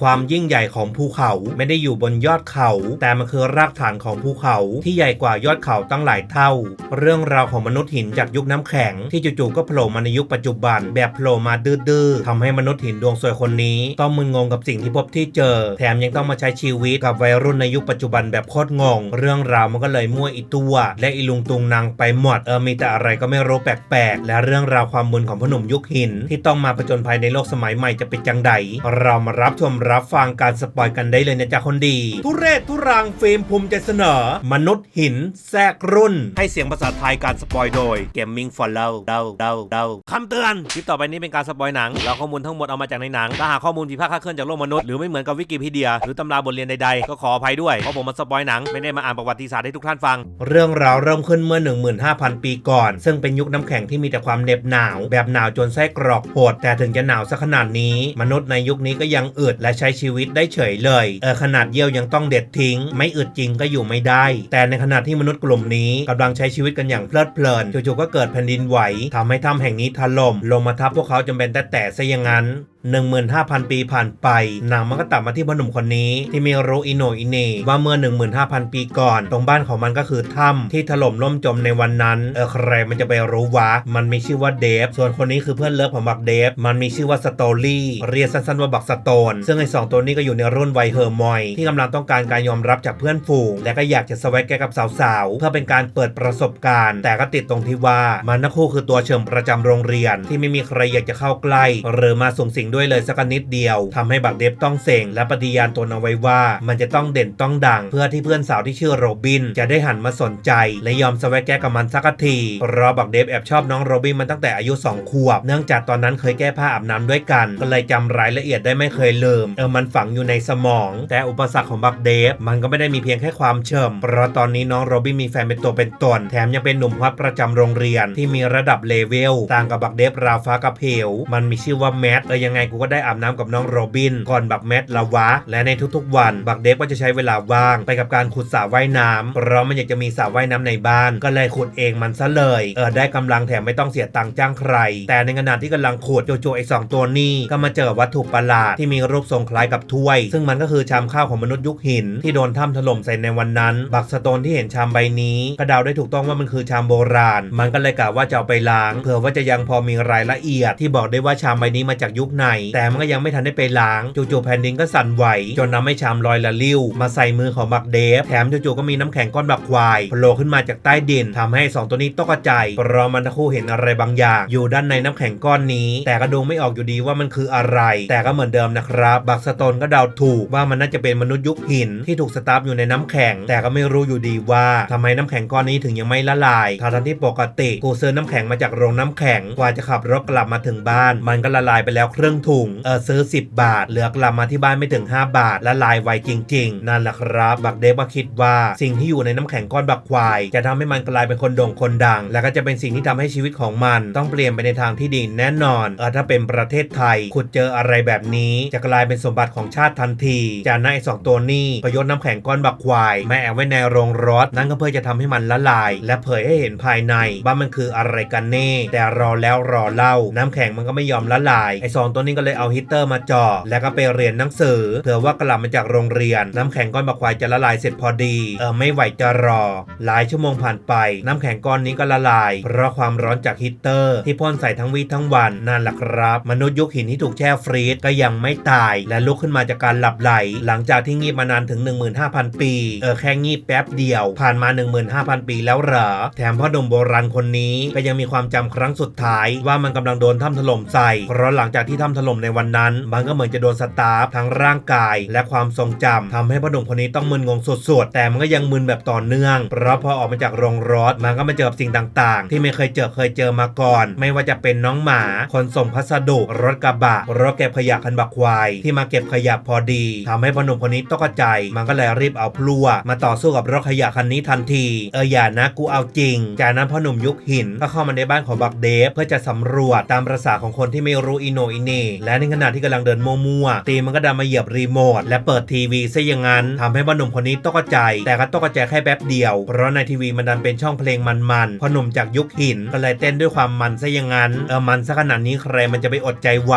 ความยิ่งใหญ่ของภูเขาไม่ได้อยู่บนยอดเขา แต่มันคือรากฐานของภูเขาที่ใหญ่กว่ายอดเขาตั้งหลายเท่า เรื่องราวของมนุษย์หินจากยุคน้ำแข็งที่จู่ๆก็โผล่มาในยุคปัจจุบัน แบบโผล่มาดื้อๆทำให้มนุษย์หินดวงสวยคนนี้ ต้องมึนงงกับสิ่งที่พบที่เจอ แถมยังต้องมาใช้ชีวิตกับวัยรุ่นในยุคปัจจุบันแบบโคตรงง เรื่องราวมันก็เลยมั่วอีตัว และอีลุงตุงนางไปหมดเออมีแต่อะไรก็ไม่รู้แปลกๆและเรื่องราวความมึนของพอหนุ่มยุคหิน ที่ต้องมาผจญภัยในโลกสมัยใหม่จะเป็นจังใดเรามารับชมรับฟังการสปอยกันได้เลยนะจ๊ะคนดี ทุเรศทุรังฟิล์มภูมิใจเสนอ มนุษย์หินแทรกรุ่น ให้เสียงภาษาไทยการสปอยโดย Gaming for l o v เดาเดาเดาคำเตือน คลิปต่อไปนี้เป็นการสปอยหนังแล้วข้อมูลทั้งหมดเอามาจากในหนัง ถ้าหากข้อมูลผิดพลาดคลาดเคลื่อนจากโลกมนุษย์หรือไม่เหมือนกับวิกิพีเดีย หรือตำราบทเรียนใดๆ ก็ขออภัยด้วย เพราะผมมาสปอยหนังไม่ได้มาอ่านประวัติศาสตร์ให้ทุกท่านฟัง เรื่องราวเริ่มขึ้นเมื่อ 15,000 ปีก่อน ซึ่งเป็นยุคน้ำแข็งที่มีแต่ความเหน็บหนาว แบบหนาวจนไส้กรอกโหดแต่ถึงจะหนาวสักขนาดนี้ มนุษย์ในยุคนี้ก็ยังอึดและใช้ชีวิตได้เฉยเลยเออขนาดเยี่ยวยังต้องเด็ดทิ้ง ไม่อึดจริงก็อยู่ไม่ได้ แต่ในขณะที่มนุษย์กลุ่มนี้กำลังใช้ชีวิตกันอย่างเพลิดเพลินจู่ๆก็เกิดแผ่นดินไหวทำให้ถ้ำแห่งนี้ถล่มลงมาทับพวกเขาจนเป็นแต่แต่ซะอย่างนั้น 15,000 ปีผ่านไปหนังมันก็ตัดมาที่พอหนุ่มคนนี้ ที่มีรู้อิโนอิเหนว่าเมื่อ 15,000 ปีก่อน ตรงบ้านของมันก็คือถ้ำที่ถล่มล่มจมในวันนั้น เออใครมันจะไปรู้วะ มันมีชื่อว่าเดฟ ส่วนคนนี้คือเพื่อนเลิฟของบักเดฟ มันมีชื่อว่าสโตลี่ เรียกสั้นๆว่าบักสโตน ซึ่งไอ้สองตัวนี้ก็อยู่ในรุ่นวัยเฮอร์มอย ที่กำลังต้องการการยอมรับจากเพื่อนฝูง และก็อยากจะสวัสดแกกับสาวๆ เพื่อเป็นการเปิดประสบการณ์ แต่ก็ติดตรงที่ว่ามันทั้งคู่คือตัวเฉิมประจำโรงเรียน ที่ไม่มีใครอยากจะเข้าใกล้หรือมาส่งสิงด้วยเลยสักนิดเดียวทำให้บักเดฟต้องเสงและปฏิญาณตนเอาไว้ว่า มันจะต้องเด่นต้องดัง เพื่อที่เพื่อนสาวที่ชื่อโรบิน จะได้หันมาสนใจ และยอมสวัสดแก้กับมันสักทีเพราะบักเดฟแอบชอบน้องโรบินมันตั้งแต่อายุ 2 ขวบ เนื่องจากตอนนั้นเคยแก้ผ้าอาบน้ำด้วยกัน ก็เลยจำรายละเอียดได้ไม่เคยลืม เออมันฝังอยู่ในสมอง แต่อุปสรรคของบักเดฟมันก็ไม่ได้มีเพียงแค่ความเชิมเพราะตอนนี้น้องโรบินมีแฟนเป็นตัวเป็นตน แถมยังเป็นหนุ่มฮอตประจำโรงเรียนที่มีระดับเลเวลต่างกับบักเดฟราฟ้ากับเพวมันมีชื่อว่าแมทเออยังไงกูก็ได้อาบน้ำกับน้องโรบิน ก่อนบักแมทละวะ และในทุกๆวัน บักเดฟก็จะใช้เวลาว่าง ไปกับการขุดสระว่ายน้ำเพราะมันอยากจะมีสระว่ายน้ำในบ้าน ก็เลยขุดเองมันซะเลย เออได้กำลังแถมไม่ต้องเสียตังค์จ้างใคร แต่ในขณะที่กำลังขุดโจโจไอ้สองตัวนี้ก็มาเจอวัตถุประหลาดที่มีรูปทรงคล้ายกับถ้วย ซึ่งมันก็คือชามข้าวของมนุษย์ยุคหิน ที่โดนถ้ำถล่มใส่ในวันนั้น บักสโตนที่เห็นชามใบนี้ก็เดาได้ถูกต้องว่ามันคือชามโบราณ มันก็เลยกะว่าจะเอาไปล้าง เผื่อว่าจะยังพอมีรายละเอียดที่บอกได้ว่าชามใบนี้มาจากยุคไหนแต่มันก็ยังไม่ทันได้ไปล้างจู่ๆแผ่นดินก็สั่นไหว จนนำให้ชามลอยละลิ้ว มาใส่มือของบักเดฟ แถมจู่ๆก็มีน้ำแข็งก้อนบักควายโผล่ขึ้นมาจากใต้ดินทำให้สองตัวนี้ตกใจเพราะมันทั้งคู่เห็นอะไรบางอย่าง อยู่ด้านในน้ำแข็งก้อนนี้ แต่ก็ดูไม่ออกอยู่ดีว่ามันคืออะไร แต่ก็เหมือนเดิมนะครับบักสโตนก็เดาถูกว่ามันน่าจะเป็นมนุษย์ยุคหินที่ถูกสตาร์ฟอยู่ในน้ำแข็ง แต่ก็ไม่รู้อยู่ดีว่าทำไมน้ำแข็งก้อนนี้ถึงยังไม่ละลายทั้งที่ปกติกูซื้อน้ำแข็งมาจากโรงน้ำแข็งกว่าจะขับรถกลับมาถึงบ้าน มันก็ละลายไปแล้วครึ่งถุงเออซื้อ 10 บาท เหลือกลับมาที่บ้านไม่ถึง 5 บาทละลายไวจริง ๆ นั่นแหละครับ บักเดฟก็คิดว่าสิ่งที่อยู่ในน้ำแข็งก้อนบักควาย จะทำให้มันกลายเป็นคนโด่งคนดัง และก็จะเป็นสิ่งที่ทำให้ชีวิตของมัน ต้องเปลี่ยนไปในทางที่ดีแน่นอนเออถ้าเป็นประเทศไทยขุดเจออะไรแบบนี้จะกลายเป็นสมบัติของชาติทันทีจากนั้นไอ้สองตัวนี้ประยชน์น้ำแข็งก้อนบักควายมาแอบไว้ในโรงรถนั่นก็เพื่อจะทำให้มันละลาย และเผยให้เห็นภายในว่ามันคืออะไรกันแน่แต่รอแล้วรอเล่าน้ำแข็งมันก็ไม่ยอมละลายไอ้สองตัวนี้ก็เลยเอาฮีตเตอร์มาจ่อแล้วก็ไปเรียนหนังสือเผื่อว่ากลับมาจากโรงเรียน น้ำแข็งก้อนบักควายจะละลายเสร็จพอดีเออไม่ไหวจะรอ หลายชั่วโมงผ่านไป น้ำแข็งก้อนนี้ก็ละลาย เพราะความร้อนจากฮีตเตอร์ ที่พ่นใส่ทั้งวีทั้งวันนั่นแหละครับ มนุษย์ยุคหินที่ถูกแช่ฟรีซก็ยังไม่ตาย และลุกขึ้นมาจากการหลับไหล หลังจากที่งีบมานานถึง 15,000 ปีเออแค่งีบแป๊บเดียว ผ่านมา 15,000 ปีแล้วเหรอแถมพ่อหนุ่มโบราณคนนี้ก็ยังมีความจำครั้งสุดท้าย ว่ามันกำลังโดนถ้ำถล่มใส่เพราะหลังจากที่ถ้ำถล่มในวันนั้น มันก็เหมือนจะโดนสตาร์ฟทั้งร่างกาย และความทรงจำทำให้พ่อหนุ่มคนนี้ต้องมึนงงสุดๆ แต่มันก็ยังมึนแบบต่อเนื่อง เพราะพอออกมาจากโรงรถ มันก็มาเจอสิ่งต่างๆ ที่ไม่เคยเจอเคยเจอมาก่อน ไม่ว่าจะเป็นน้องหมา คนส่งพัสดุรถกระบะ รถเก็บขยะคันบักควาย ที่มาเก็บขยะพอดีทำให้พ่อหนุ่มคนนี้ตกใจ มันก็เลยรีบเอาพลัว มาต่อสู้กับรถขยะคันนี้ทันที เอออย่านะกูเอาจริง จากนั้นพ่อหนุ่มยุคหินก็เข้ามาในบ้านของบักเดฟเพื่อจะสำรวจตามประษาของคนที่ไม่รู้อิโนอิเและในขณะที่กำลังเดินมั่วๆตีมันก็ดันมาเหยียบรีโมทและเปิดทีวีซะอย่างนั้นทำให้พ่อหนุ่มคนนี้ตกใจ แต่ก็ตกใจแค่แป๊บเดียว เพราะในทีวีมันดันเป็นช่องเพลงมันๆพ่อหนุ่มจากยุคหินก็เลยเต้นด้วยความมันซะอย่างนั้นเออมันซะขนาดนี้ใครมันจะไปอดใจไหว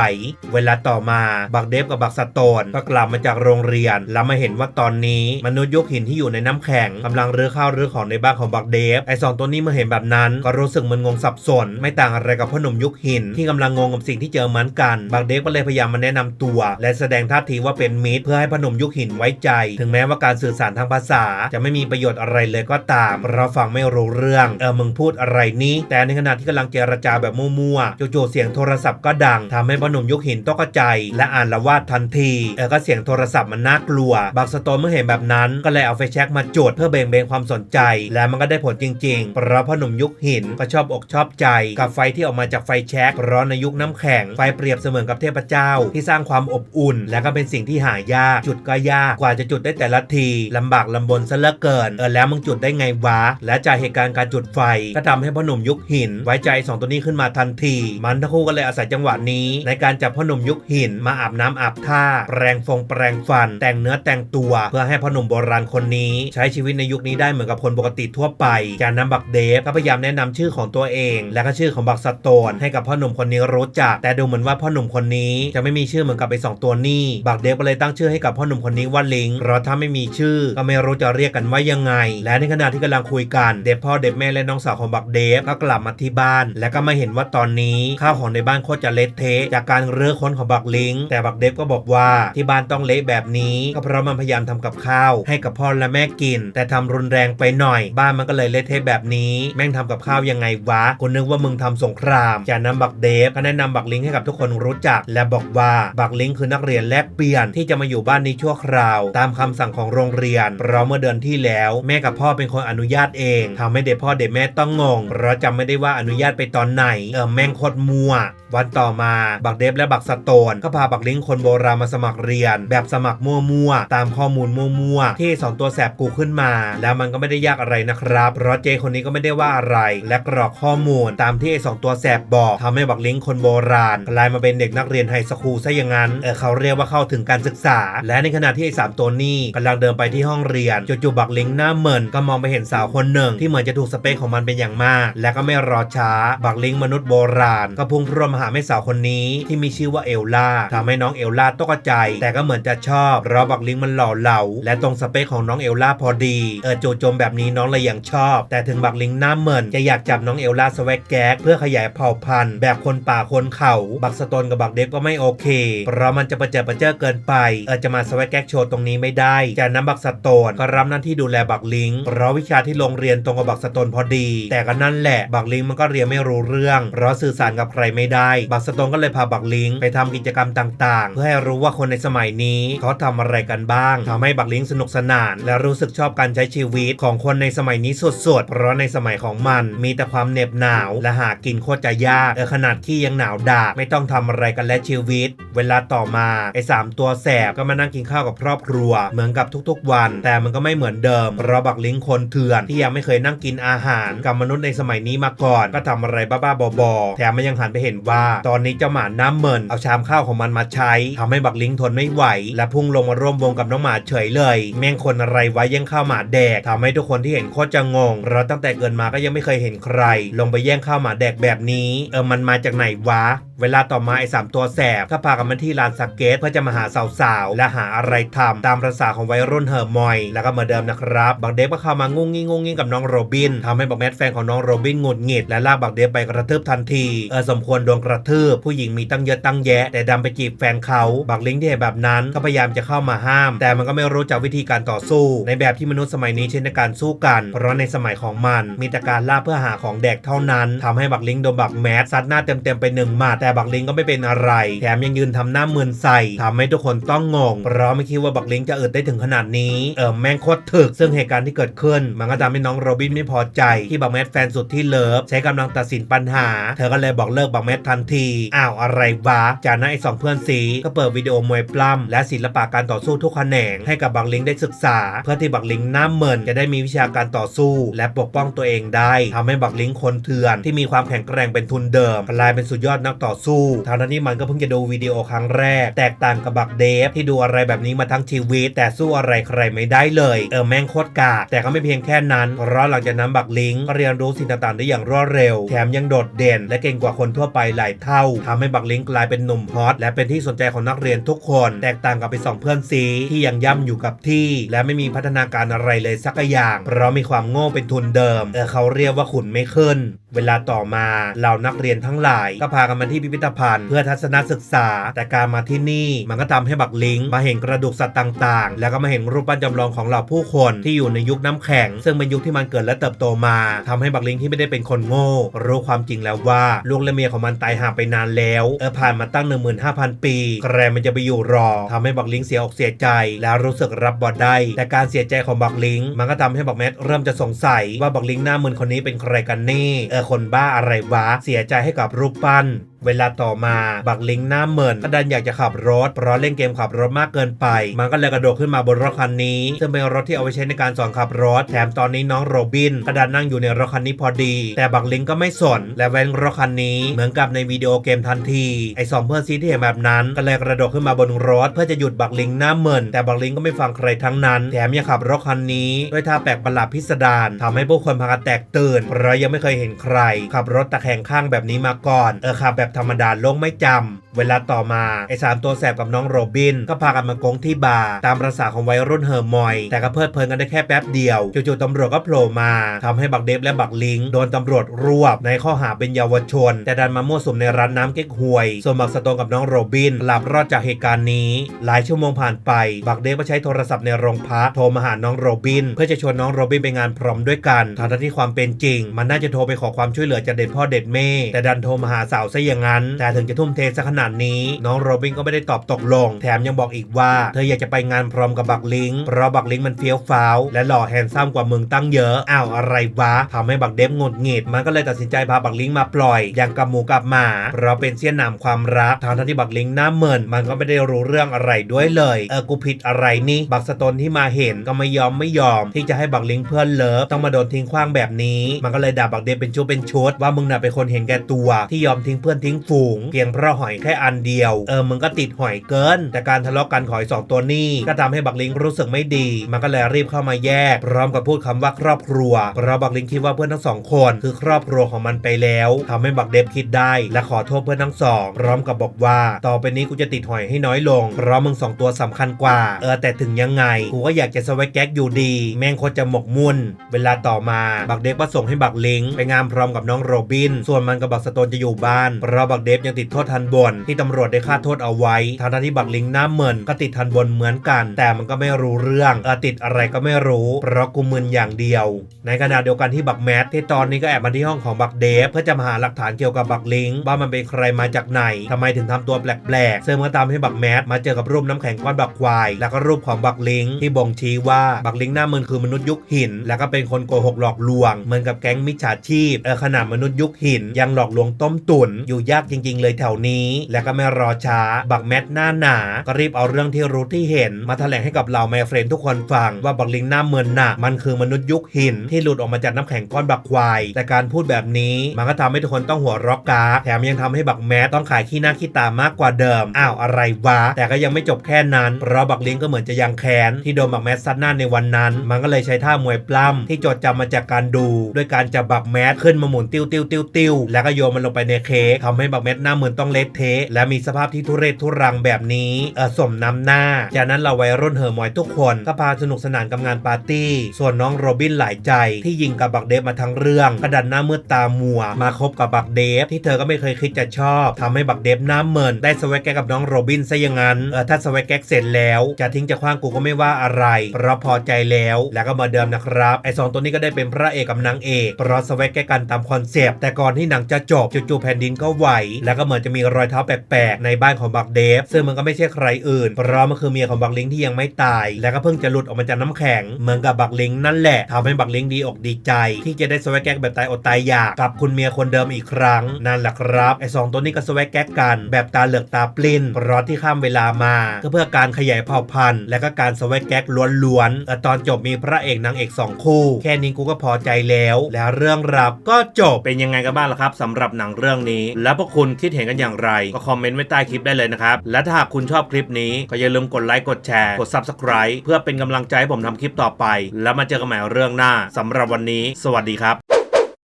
เวลาต่อมาบักเดฟกับบักสโตนก็กลับมาจากโรงเรียน แล้วมาเห็นว่าตอนนี้มนุษย์ยุคหินที่อยู่ในน้ำแข็งกำลังรื้อข้าวรื้อของในบ้านของบักเดฟไอสองตัวนี้เมื่อเห็นแบบนั้น ก็รู้สึกมึนงงสับสน ไม่ต่างอะไรกับพ่อหนุ่มยุคหินที่กำลังงงกับสิ่งที่เจอเหมือนกันบกเดฟก็เลยพยายามมาแนะนำตัว และแสดงท่าทีว่าเป็นมิตร เพื่อให้พนมยุคหินไว้ใจ ถึงแม้ว่าการสื่อสารทางภาษา จะไม่มีประโยชน์อะไรเลยก็ตามเราฟังไม่รู้เรื่องเออมึงพูดอะไรนี้ แต่ในขณะที่กำลังเจรจาแบบมั่วๆจู่ๆเสียงโทรศัพท์ก็ดังทำให้พนมยุคหินตกใจ และอ่านละวาดทันทีเออก็เสียงโทรศัพท์มันน่ากลัวบักสโตนเมื่อเห็นแบบนั้นก็เลยเอาไฟแช็กมาจุดเพื่อเบ่งเบนความสนใจ และมันก็ได้ผลจริงๆ เพราะพนมยุคหินก็ชอบอกชอบใจ กับไฟที่ออกมาจากไฟแช็กเพราะในยุคน้ำแข็งไฟเปรียบเสมือนกับเทพเจ้าที่สร้างความอบอุ่น และก็เป็นสิ่งที่หายาก จุดก็ยากกว่าจะจุดได้แต่ละทีลำบากลำบนซะเหลือเกิน เออแล้วมึงจุดได้ไงวะ และจากเหตุการณ์การจุดไฟ ก็ทำให้พ่อหนุ่มยุคหิน ไว้ใจสองตัวนี้ขึ้นมาทันที มันทั้งคู่ก็เลยอาศัยจังหวะนี้ ในการจับพ่อหนุ่มยุคหินมาอาบน้ำอาบท่า แปรงฟงแปรงฟัน แต่งเนื้อแต่งตัว เพื่อให้พ่อหนุ่มโบราณคนนี้ ใช้ชีวิตในยุคนี้ได้เหมือนกับคนปกติทั่วไปจากนั้นบักเดฟก็พยายามแนะนำชื่อของตัวเอง และก็ชื่อของบักสโตนให้กับพ่อหนุ่มคนนี้รู้จัก แต่ดูเหมือนว่าพ่อหนุ่มคนนี้ จะไม่มีชื่อเหมือนกับไอ้สองตัวนี้ บักเดฟก็เลยตั้งชื่อให้กับพ่อหนุ่มคนนี้ว่าลิงเพราะถ้าไม่มีชื่อก็ไม่รู้จะเรียกกันว่ายังไง และในขณะที่กำลังคุยกัน เด็กพ่อเด็กแม่และน้องสาวของบักเดฟก็กลับมาที่บ้าน และก็มาเห็นว่าตอนนี้ข้าวของในบ้านโคตรจะเละเทะจากการเรื้อค้นของบักลิง แต่บักเดฟก็บอกว่าที่บ้านต้องเละแบบนี้ก็เพราะมันพยายามทำกับข้าว ให้กับพ่อและแม่กิน แต่ทำรุนแรงไปหน่อย บ้านมันก็เลยเละเทะแบบนี้ แม่งทำกับข้าวยังไงวะกูนึกว่ามึงทำสงครามจากนั้นบักเดฟก็แนะนำบักลิงให้กับทุกคนรู้จกและบอกว่าบักลิงคือนักเรียนแลกเปลี่ยนที่จะมาอยู่บ้านนี้ชั่วคราว ตามคำสั่งของโรงเรียนเพราะเมื่อเดือนที่แล้วแม่กับพ่อเป็นคนอนุญาตเองทำให้เด็กพ่อเด็กแม่ต้องงงเพราะจำไม่ได้ว่าอนุญาตไปตอนไหนเออแม่งโคตรมัววันต่อมาบักเดฟและบักสโตน ก็พาบักลิงคนโบราณมาสมัครเรียน แบบสมัครมั่วๆตามข้อมูลมั่วๆที่สองตัวแสบกูขึ้นมา แล้วมันก็ไม่ได้ยากอะไรนะครับเพราะเจคนนี้ก็ไม่ได้ว่าอะไร และกรอกข้อมูลตามที่ไอ้สองตัวแสบบอกทำให้บักลิงคนโบราณกลายมาเป็นเด็กนักเรียนไฮสคูลซะอย่างนั้นเออเขาเรียกว่าเข้าถึงการศึกษา และในขณะที่ไอ้สามตัวนี้กำลังเดินไปที่ห้องเรียนจู่ๆบักลิงหน้าเหมินก็มองไปเห็นสาวคนหนึ่ง ที่เหมือนจะถูกสเปคของมันเป็นอย่างมาก และก็ไม่รอช้า บักลิงมนุษย์โบราณ ก็พุ่งพรวมาหาแม่สาวคนนี้ที่มีชื่อว่าเอลล่าทำให้น้องเอลล่าตกใจ แต่ก็เหมือนจะชอบเพราะบักลิงมันหล่อเหลาและตรงสเปคของน้องเอลล่าพอดีเออโจโจมแบบนี้น้องเลยยังชอบ แต่ถึงบักลิงหน้าเหมินจะอยากจับน้องเอลล่าสแวกแก๊กเพื่อขยายเผ่าพันธุ์แบบคนป่าคนเขาบักสโตนกับบักเดฟก็ไม่โอเค เพราะมันจะประเจิดประเจิอเกินไป เออจะมาสวกแก๊กโชว์ตรงนี้ไม่ได้จากนั้นบักสโตนก็รับหน้าที่ดูแลบักลิงเพราะวิชาที่โรงเรียนตรงกับบักสโตนพอดี แต่ก็นั่นแหละบักลิงมันก็เรียนไม่รู้เรื่อง เพราะสื่อสารกับใครไม่ได้ บักสโตนก็เลยพาบักลิงไปทำกิจกรรมต่าง ๆ เพื่อให้รู้ว่าคนในสมัยนี้เขาทำอะไรกันบ้างทำให้บักลิงสนุกสนาน และรู้สึกชอบการใช้ชีวิตของคนในสมัยนี้สุดๆ เพราะในสมัยของมันมีแต่ความเหน็บหนาว และหากินโคตรจะยากเออขนาดที่ยังหนาวดากไม่ต้องทำอะไรกันและชีวิต เวลาต่อมาไอ้สามตัวแสบก็มานั่งกินข้าวกับครอบครัว เหมือนกับทุกๆวัน แต่มันก็ไม่เหมือนเดิมเพราะบักลิงคนเถื่อนที่ยังไม่เคยนั่งกินอาหารกับมนุษย์ในสมัยนี้มาก่อน ก็ทำอะไรบ้าๆบอๆแถมมันยังหันไปเห็นว่า ตอนนี้เจ้าหมาน้ำเหมินเอาชามข้าวของมันมาใช้ทำให้บักลิงทนไม่ไหว และพุ่งลงมาร่วมวงกับน้องหมาเฉยเลย แม่งคนอะไรไว้ยังข้าวหมาแดกทำให้ทุกคนที่เห็นโคตรจะงงเราตั้งแต่เกิดมาก็ยังไม่เคยเห็นใคร ลงไปแย่งข้าวหมาแดกแบบนี้ เออมันมาจากไหนวะ เวลาต่อมาไอ้สามตัวแสบก็พากันมาที่ลานสเก็ตเพื่อจะมาหาสาวๆและหาอะไรทำตามประษาของวัยรุ่นเฮอร์มอย แล้วก็เหมือนเดิมนะครับ บักเดฟก็เข้ามางุ้งงิ้งงุ้งงิ้งกับน้องโรบินทำให้บักแมทแฟนของน้องโรบินหงุดหงิดและลากบักเดฟไปกระทืบทันทีเออสมควรโดนกระทืบผู้หญิงมีตั้งเยอะตั้งแยะ แต่ดำไปจีบแฟนเขาบักลิงที่เห็นแบบนั้นก็พยายามจะเข้ามาห้าม แต่มันก็ไม่รู้จักวิธีการต่อสู้ ในแบบที่มนุษย์สมัยนี้ใช้ในการสู้กัน เพราะในสมัยของมัน มีแต่การล่าเพื่อหาของแดกเท่านั้นทำให้บักลิงโดนบักแมทซัดหน้าเต็มๆไปหนึ่งหมัดแต่บักลิงก็ไม่เป็นอะไร แถมยังยืนทำหน้าเมึนใส่ทำให้ทุกคนต้องงง เพราะไม่คิดว่าบักลิงจะอึดได้ถึงขนาดนี้ เออแม่งโคตรถึก ซึ่งเหตุการณ์ที่เกิดขึ้น มันก็ทำให้น้องโรบินไม่พอใจ ที่บักแมทแฟนสุดที่เลิฟใช้กำลังตัดสินปัญหา เธอก็เลยบอกเลิกบักแมททันที อ้าวอะไรวะ จากนั้นไอ้สองเพื่อนซีก็เปิดวิดีโอมวยปล้ำและศิลปะการต่อสู้ทุกแขนงให้กับบักลิงได้ศึกษา เพื่อที่บักลิงหน้าเมินจะได้มีวิชาการต่อสู้ และปกป้องตัวเองได้ทำให้บักลิงคนเถื่อนที่มีความแข็งแกร่งเป็นทุนเดิมกลายเป็นสุดยอดนักต่อสู้ทางนั้นที่มันก็เพิ่งจะดูวิดีโอครั้งแรก แตกต่างกับบักเดฟที่ดูอะไรแบบนี้มาทั้งชีวิต แต่สู้อะไรใครไม่ได้เลย เออแม่งโคตรกาก แต่ก็ไม่เพียงแค่นั้นเพราะหลังจากนั้นบักลิงก็เรียนรู้สิ่งต่างๆได้อย่างรวดเร็ว แถมยังโดดเด่น และเก่งกว่าคนทั่วไปหลายเท่าทำให้บักลิงกลายเป็นหนุ่มฮอตและเป็นที่สนใจของนักเรียนทุกคน แตกต่างกับไปสองเพื่อนซีที่ยังย่ำอยู่กับที่ และไม่มีพัฒนาการอะไรเลยสักอย่าง เพราะมีความโง่เป็นทุนเดิมเออเขาเรียกว่าขุนไม่ขึ้นเวลาต่อมาเหล่านักเรียนทั้งหลาย ก็พากันมาที่พิพิธภัณฑ์เพื่อทัศนศึกษา แต่การมาที่นี่มันก็ทำให้บักลิงมาเห็นกระดูกสัตว์ต่างๆ แล้วก็มาเห็นรูปปั้นจำลองของเหล่าผู้คนที่อยู่ในยุคน้ำแข็ง ซึ่งเป็นยุคที่มันเกิดและเติบโตมาทำให้บักลิงที่ไม่ได้เป็นคนโง่รู้ความจริงแล้วว่าลูกและเมียของมันตายห่างไปนานแล้วเออผ่านมาตั้ง 15,000 ปีใครมันจะไปอยู่รอทำให้บักลิงเสียอกเสียใจ แล้วรู้สึกรับบอดได้ แต่การเสียใจของบักลิงมันก็ทำให้บักแมทเริ่มจะสงสัยว่าบักลิงหน้ามึนคนนี้เป็นใครกันแน่เออคนบ้าอะไรวะ เสียใจให้กับรูปปั้น เวลาต่อมาบักลิงหน้าเหมินก็ดันอยากจะขับรถ เพราะเล่นเกมขับรถมากเกินไป มันก็เลยกระโดดขึ้นมาบนรถคันนี้ ซึ่งเป็นรถที่เอาไว้ใช้ในการสอนขับรถ แถมตอนนี้น้องโรบินก็ดันนั่งอยู่ในรถคันนี้พอดี แต่บักลิงก็ไม่สน และแว้นรถคันนี้เหมือนกับในวิดีโอเกมทันที ไอ้สองเพื่อนซีที่เห็นแบบนั้นก็เลยกระโดดขึ้นมาบนรถ เพื่อจะหยุดบักลิงหน้าเหมินแต่บักลิงก็ไม่ฟังใครทั้งนั้น แถมยังขับรถคันนี้ด้วยท่าแปลกประหลาดพิสดารทำให้ผู้คนพากันแตกตื่นเพราะยังไม่เคยเห็นใคร ขับรถตะแคงข้างแบบนี้มาก่อน เออขับแบบธรรมดาลงไม่จำเวลาต่อมาไอ้สามตัวแสบกับน้องโรบิน ก็พากันมากงที่บาร์ตามประษาของวัยรุ่นเฮอร์มอย แต่ก็เพลิดเพลินกันได้แค่แป๊บเดียวจู่ๆตำรวจก็โผล่มาทำให้บักเดฟและบักลิงโดนตำรวจรวบในข้อหาเป็นเยาวชน แต่ดันมามั่วสุมในร้านน้ำเก๊กฮวย ส่วนบักสตงกับน้องโรบินหลับรอดจากเหตุการณ์นี้ หลายชั่วโมงผ่านไป บักเดฟก็ใช้โทรศัพท์ในโรงพักโทรมาหาน้องโรบิน เพื่อจะชวนน้องโรบินไปงานพร้อมด้วยกันทั้งที่ความเป็นจริง มันน่าจะโทรไปขอความช่วยเหลือจากเด็กพ่อเด็กแม่แต่ดันโทรมาหาสาวซะอย่างนั้น แต่ถึงจะทุ่มเทซะขนาดนี้ น้องโรบินก็ไม่ได้ตอบตกลง แถมยังบอกอีกว่า เธออยากจะไปงานพร้อมกับบักลิงเพราะบักลิงมันเฟี้ยวฟ้าว และหล่อแฮนซัมกว่ามึงตั้งเยอะอ้าวอะไรวะทำให้บักเดฟงดหงิดมันก็เลยตัดสินใจพาบักลิงมาปล่อย อย่างกับหมูกับหมาเพราะเป็นเสี้ยนหนามความรักทางที่บักลิงหน้าเหมินมันก็ไม่ได้รู้เรื่องอะไรด้วยเลยเออกูผิดอะไรนี่บักสตนที่มาเห็นก็ไม่ยอมไม่ยอม ที่จะให้บักลิงเพื่อนเลิฟต้องมาโดนทิ้งขว้างแบบนี้ มันก็เลยด่าบักเดฟเป็นชุดเป็นชุดว่ามึงน่ะเป็นคนเห็นแก่ตัวที่ยอมทิ้งเพื่อนทิ้งฝูงเพียงเพราะหอยแค่อันเดียว เออมึงก็ติดหอยเกิน แต่การทะเลาะกันของสองตัวนี้ ก็ทำให้บักลิงรู้สึกไม่ดี มันก็เลยรีบเข้ามาแยก พร้อมกับพูดคำว่าครอบครัว เพราะบักลิงคิดว่าเพื่อนทั้งสองคนคือครอบครัวของมันไปแล้วทำให้บักเดฟคิดได้และขอโทษเพื่อนทั้งสอง พร้อมกับบอกว่า ต่อไปนี้กูจะติดหอยให้น้อยลง เพราะมึงสองตัวสำคัญกว่า เออแต่ถึงยังไงกูก็อยากจะสวัสแก๊กอยู่ดี แม่งโคตรจะหมกมุ่น เวลาต่อมาบักเดฟก็ส่งให้บักลิงไปงานพร้อมกับน้องโรบิน ส่วนมันกับบักสโตนจะอยู่บ้านเพราบักเดฟยังติดโทษทันบน ที่ตำรวจได้ฆ่าโทษเอาไว้ทางที่บักลิงหน้าเหมินก็ติดทันบนเหมือนกัน แต่มันก็ไม่รู้เรื่องเออติดอะไรก็ไม่รู้เพราะกูมึนอย่างเดียว ในขณะเดียวกันที่บักแมทที่ตอนนี้ก็แอบมาที่ห้องของบักเดฟเพื่อจะมาหาหลักฐานเกี่ยวกับบักลิงว่ามันเป็นใครมาจากไหนทำไมถึงทำตัวแปลกๆซึ่งก็ตามให้บักแมทมาเจอกับรูปน้ำแข็งก้อนบักควาย แล้วก็รูปของบักลิงที่บ่งชี้ว่าบักลิงหน้ามึนคือมนุษย์ยุคหิน แล้วก็เป็นคนโกหกหลอกลวงเหมือนกับแก๊งมิจฉาชีพเออขนาดมนุษย์ยุคหินยังหลอกลวงต้มตุ๋นอยู่ยากจริง ๆ เลยแถวนี้ แล้วก็ไม่รอช้า บักแมทหน้าหนา ก็รีบเอาเรื่องที่รู้ที่เห็น มาแถลงให้กับเหล่าแมเฟรนทุกคนฟัง ว่าบักลิงหน้ามึนหน่ะมันคือมนุษย์ยุคหิน ที่หลุดออกมาจากน้ำแข็งก้อนบักควาย แต่การพูดแบบนี้มันก็ทำให้ทุกคนต้องหัวรอกกาแถมยังทำให้บักแมทต้องขายขี้หน้าขี้ตามากกว่าเดิมอ้าวอะไรวะแต่ก็ยังไม่จบแค่นั้นเพราะบักลิงก็เหมือนจะยังแค้นที่โดนบักแมทซัดหน้าในวันนั้น มันก็เลยใช้ท่ามวยปล้ำที่จดจำมาจากการดู ด้วยการจับบักแมทขึ้นมาหมุนติ้วติ้วติ้วติ้วแล้วก็โยนมันลงไปในเค้กทำให้บักแมทหน้าเหมือนต้องเละเทะและมีสภาพที่ทุเรศทุรังแบบนี้เออสมน้ำหน้า จากนั้นเราวัยรุ่นเฮอมอยทุกคนก็พาสนุกสนานกับงานปาร์ตี้ ส่วนน้องโรบินหลายใจที่ยิงกับบักเดฟมาทั้งเรื่องกระดันหน้ามืดตามัว มาคบกับบักเดฟที่เธอก็ไม่เคยคิดจะชอบทำให้บักเดฟหน้าเมินได้สวัสแกกกับน้องโรบินซะอย่างนั้นเออถ้าสวัสแกกเสร็จแล้วจะทิ้งจะคว้างกูก็ไม่ว่าอะไรเพราะพอใจแล้ว แล้วก็มาเดิมนะครับ ไอสองตัวนี้ก็ได้เป็นพระเอกกับนางเอกเพราะสวัสแกกกันตามคอนเซปต์แต่ก่อนที่หนังจะจบจู่ๆแผ่นดินก็ไหวแล้วก็เหมือนจะมีรอยเท้าแปลกๆ ในบ้านของบักเดฟ ซึ่งมันก็ไม่ใช่ใครอื่น เพราะมันคือเมียของบักลิงที่ยังไม่ตาย แล้วก็เพิ่งจะหลุดออกมาจากน้ำแข็ง เหมือนกับบักลิงนั่นแหละทำให้บักลิงดีอกดีใจ ที่จะได้สวัสแก๊กแบบตายอดตายอยากกับคุณเมียคนเดิมอีกครั้งนั่นแหละครับไอสองตัวนี้ก็สวัสแก๊กกันแบบตาเหลือกตาปลิ้นเพราะที่ข้ามเวลามาก็เพื่อการขยายเผ่าพันธุ์และก็การสวัสแก๊กล้วนๆแต่ตอนจบมีพระเอกนางเอกสองคู่ แค่นี้กูก็พอใจแล้ว แล้วเรื่องราวก็จบเป็นยังไงกันบ้างล่ะครับสำหรับหนังเรื่องนี้และพวกคุณคิดเห็นกันอย่างไร ก็คอมเมนต์ไว้ใต้คลิปได้เลยนะครับ และถ้าหากคุณชอบคลิปนี้ ก็อย่าลืมกดไลค์กดแชร์ กด Subscribe เพื่อเป็นกำลังใจให้ผมทำคลิปต่อไป แล้วมาเจอกันใหม่เรื่องหน้าสำหรับวันนี้ สวัสดีครับ